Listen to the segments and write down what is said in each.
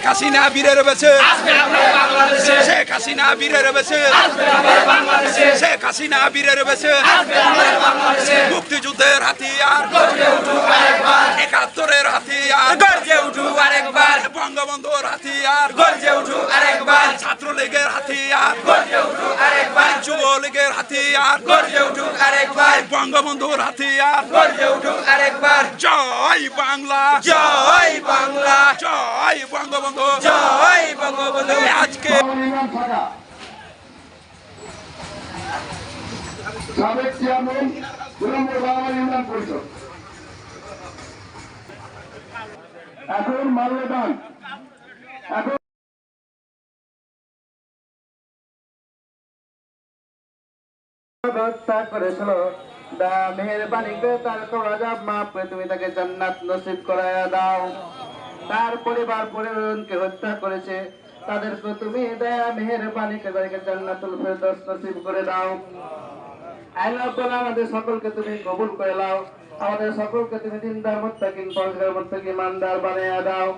শেখ হাসিনা বীরের বেছে শেখ হাসিনা বীরের বেছে শেখ হাসিনা বীরের বেছে মুক্তিযুদ্ধের হাতিয়ার। আরেকবার। একাত্তরের হাতিয়ার। গর্জে উঠুক আরেকবার। বঙ্গবন্ধুর হাতিয়ার। গর্জে উঠুক আরেকবার। ছাত্রলীগের হাতিয়ার। গর্জে উঠুক আরেকবার। যুবলীগের হাতিয়ার। গর্জে উঠুক আরেকবার। বঙ্গবন্ধুর হাতিয়ার। গর্জে উঠুক আরেকবার। জয় বাংলা। জয় বাংলা। জয় বঙ্গবন্ধু জয় বঙ্গবন্ধু। আজকে সাবেক চেয়ারম্যান বিলম্বর বাংলা ইউনিয়ন পরিষদ। এখন মাল্যদান। এখন হত্যা করেছিল। দা মেহরবানি তার করাজাব মাফ করে তুমি তাকে জান্নাত নসিব করায়া দাও। তার পরিবার পরিজনকে হত্যা করেছে তাদেরকে তুমি দয়া মেহরবানি করে তাদেরকে জান্নাতুল ফেরদৌস নসিব করে দাও আল্লাহ তাআলা আমাদের সকলকে তুমি কবুল করে নাও আমাদের সকলকে তুমি দিনদার মুত্তাকিন পরহেজগার মুত্তাকিন ইমানদার বানায়া দাও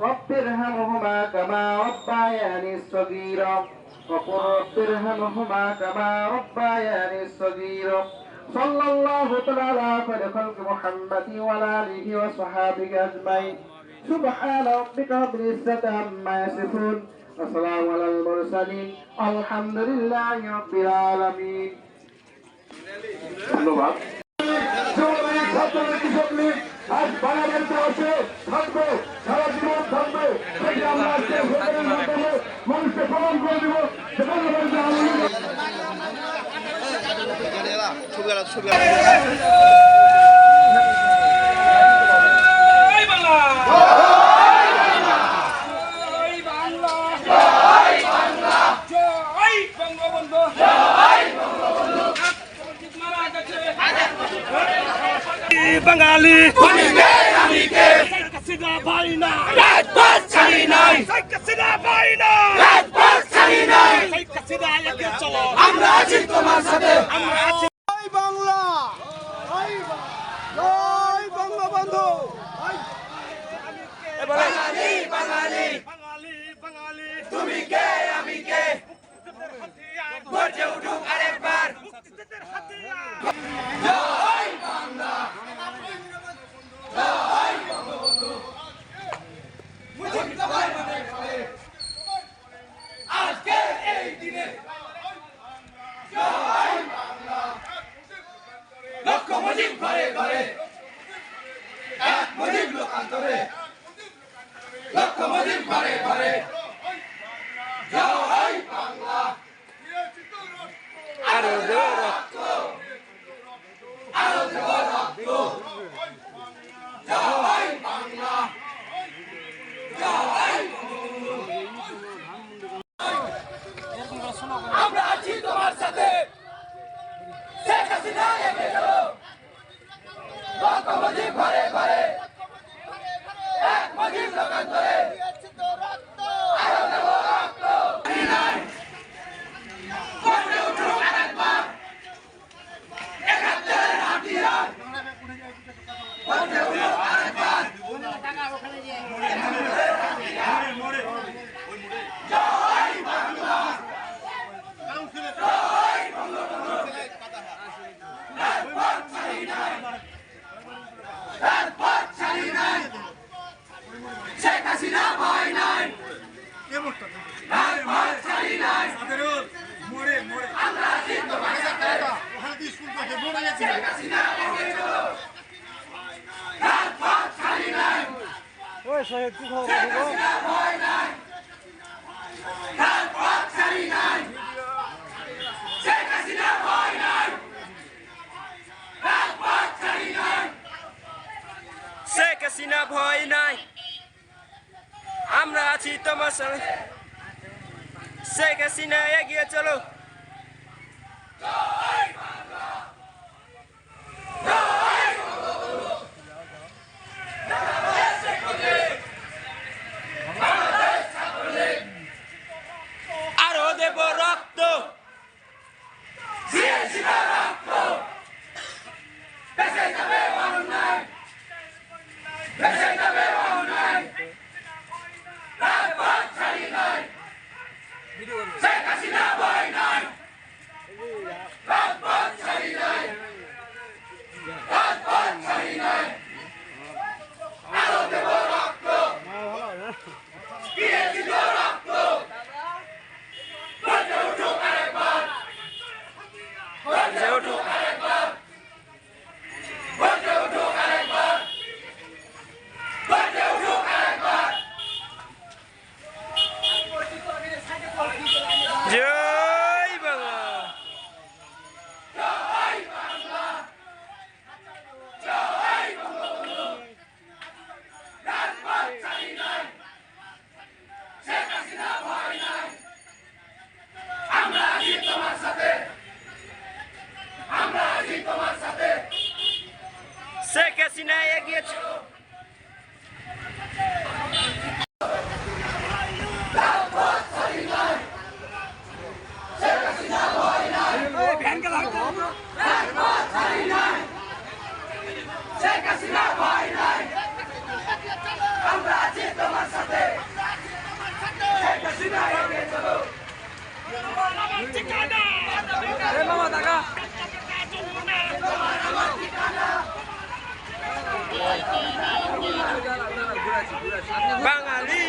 رب ارحمهما كما ربياني صغيرا وقل رب ارحمهما كما ربياني صغيرا صلى الله تعالى على خير خلق محمد وعلى اله وصحابه اجمعين سبحان ربك رب العزه عما يصفون والسلام على المرسلين الحمد لله رب العالمين ধন্যবাদ যুবলীগ ছাত্রলীগ কৃষক লীগ আজ বাংলাদেশে আছে থাকবে সারা জীবন থাকবে সেটি আমরা আজকে ভোটের মাধ্যমে মানুষকে প্রমাণ করে দিব মারা গেছে বাঙালি ভাই না ভাই না আমরা আছি তোমার সাথে। আমরা আছি জয় বাংলা জয় জয় বঙ্গবন্ধু বাঙালি বাঙালি বাঙালি বাঙালি তুমি কে আমি কে গর্জে উঠুক আরেকবার মুক্তিযুদ্ধের হাতিয়ার আজকের এই দিনে লক্ষ মুজিব ঘরে ঘরে এক মুজিব লোকান্তরে লক্ষ মুজিব ঘরে ঘরে জয় বাংলা আরও দেব রক্ত আরও দেব রক্ত জয় বাংলা জয় আমরা আছি তোমার সাথে শেখ হাসিনা এগিয়ে চলো লক্ষ মুজিব ঘরে ঘরে এক মুজিব লোকান্তরে আরও দেব রক্ত গর্জে উঠুক আরেকবার একাত্তরের হাতিয়ার গর্জে উঠুক আরেকবার জয় বাংলা জয় বঙ্গবন্ধু রাজপথ ছাড়ি নাই রাজপথ ছাড়ি নাই শেখ হাসিনা ভয় নাই রাজপথ ছাড়ি নাই আমরা আছি তোমার সাথে শেখ হাসিনা এগিয়ে চলো রাজপথ ছাড়ি নাই শেখ হাসিনা ভয় নাই। আমরা আছি তোমার সঙ্গে। শেখ হাসিনা এগিয়ে চলো। বাঙালি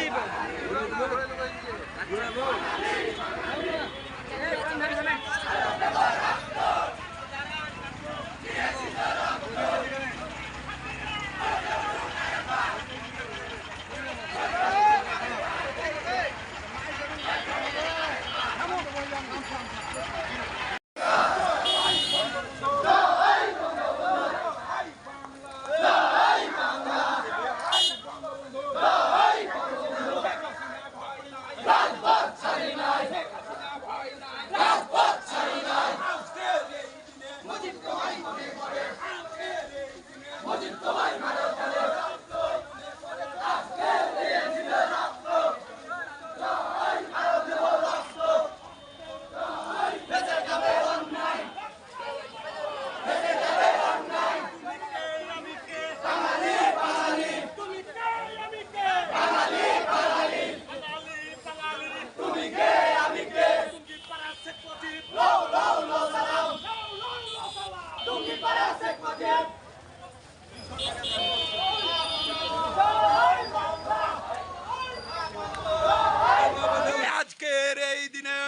আজকের এই দিনে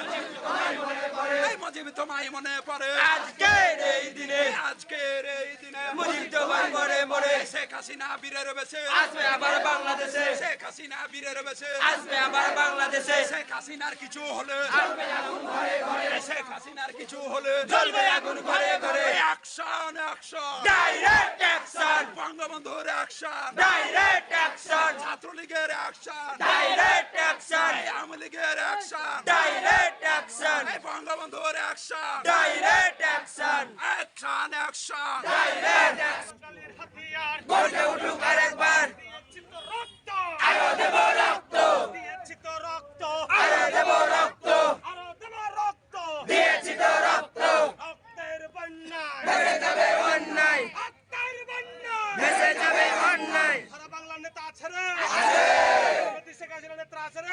এই মুজিব তোমায় মনে পড়ে। আজকের এই দিনে। আজকের এই দিনে। মুজিব তোমায় মনে পড়ে। শেখ হাসিনা বীরের বেশে। আসবে আবার বাংলাদেশে। শেখ হাসিনা বীরের বেশে। আসবে আবার বাংলাদেশে। শেখ হাসিনার কিছু হলে। আসবে আগুন ঘরে ঘরে। শেখ হাসিনার কিছু হলে। জ্বলবে আগুন ঘরে ঘরে। অ্যাকশন অ্যাকশন ডাইরেক্ট অ্যাকশন বঙ্গবন্ধুর অ্যাকশন ডাইরেক্ট অ্যাকশন ছাত্রলীগের অ্যাকশন ডাইরেক্ট অ্যাকশন আওয়ামী লীগের অ্যাকশন ডাইরেক্ট অ্যাকশন বঙ্গবন্ধুর direct action action action direct action হাতিয়ার গর্জে উঠুক আরেকবার রক্ত আরও দেব রক্ত দিয়েছি তো রক্ত আরও দেব রক্ত আরও দেব রক্ত দিয়েছি তো রক্ত রক্তের বন্যায় ভেসে যাবে অন্যায় রক্তের বন্যায় ভেসে যাবে অন্যায় সারা বাংলার নেতা আছে রে শেখ হাসিনা নেতা আছে রে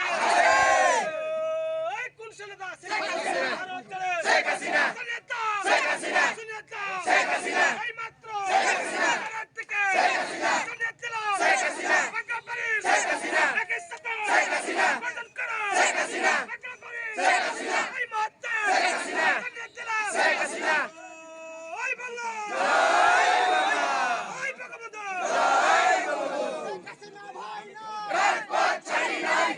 এই কোন সে আছে শেখ হাসিনা। নেতা শেখ হাসিনা। নেতা শেখ হাসিনা। এই মাত্র শেখ হাসিনা। ভারত থেকে শেখ হাসিনা। সোনিয়া দিল শেখ হাসিনা। বাঁকা বাড়ি শেখ হাসিনা। একের সাথে শেখ হাসিনা। বদল করো শেখ হাসিনা। বাঁকা বাড়ি শেখ হাসিনা। এই মুহূর্তে শেখ হাসিনা। সোনিয়া দিল শেখ হাসিনা। ওই বাংলা ওই বঙ্গবন্ধু রাজপথ ছাড়ি নাই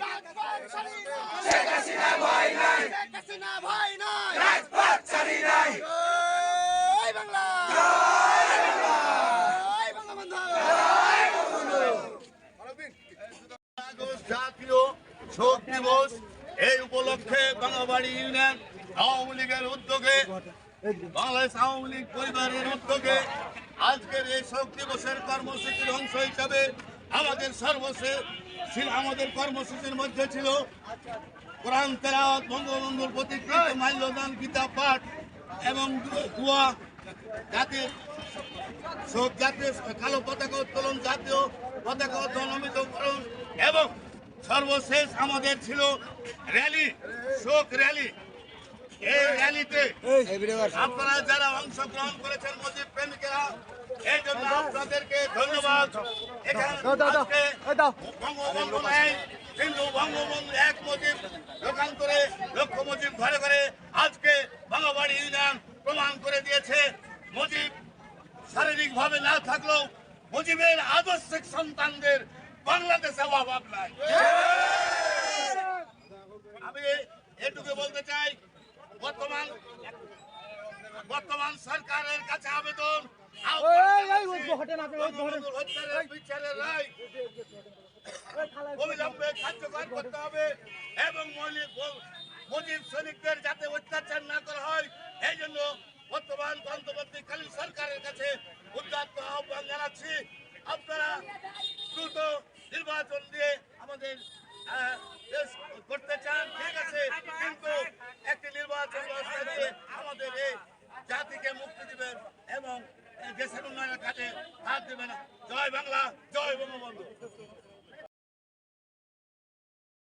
শেখ হাসিনা ভয় নাই রাজপথ ছাড়ি নাই আগস্ট জাতীয় শোক দিবস এই উপলক্ষে বাঙাবাড়ি ইউনিয়ন আওয়ামী লীগের উদ্যোগে, বাংলাদেশ আওয়ামী লীগ পরিবারের উদ্যোগে আজকের এই শোক দিবসের কর্মসূচির অংশ হিসাবে আমাদের সর্বশেষ আমাদের কর্মসূচির মধ্যে ছিল কোরআন তেরাওয়াত বঙ্গবন্ধুর প্রতিকৃত মাল্যদান গীতা পাঠ এবং দোয়া জাতির শোক জাতীয় কালো পতাকা উত্তোলন, জাতীয় পতাকা উত্তোলন এবং সর্বশেষ আমাদের ছিল র্যালি শোক র্যালি। এই র্যালিতে আপনারা যারা অংশগ্রহণ করেছেন মুজিব প্রেমিকেরা এই জন্য আপনাদেরকে ধন্যবাদ। বঙ্গবন্ধু নাই কিন্তু বঙ্গবন্ধু এক মুজিব লোকান্তরে লক্ষ্য মুজিব ঘরে ঘরে আজকে বাঙাবাড়ি ইউনিয়ন প্রমাণ করে দিয়েছে মুজিব শারীরিক ভাবে না থাকলেও মুজিবের আদর্শিক সন্তানদের বাংলাদেশে অভাব নাই। আমি এটুকু বলতে চাই বর্তমান বর্তমান সরকারের কাছে আবেদন অবিলম্বে কার্যকর করতে হবে এবং মুজিব সৈনিকদের যাতে অত্যাচার না করা হয় এই জন্য বর্তমান অন্তর্বর্তীকালীন সরকারের কাছে উদ্যাত্ত আহ্বান জানাচ্ছি। আপনারা দ্রুত নির্বাচন দিয়ে আমাদের দেশ করতে চান, ঠিক আছে, কিন্তু একটি নির্বাচন দিয়ে আমাদের এই জাতিকে মুক্তি দিবেন এবং দেশের উন্নয়নের কাজে হাত দেবেন জয় বাংলা, জয় বঙ্গবন্ধু।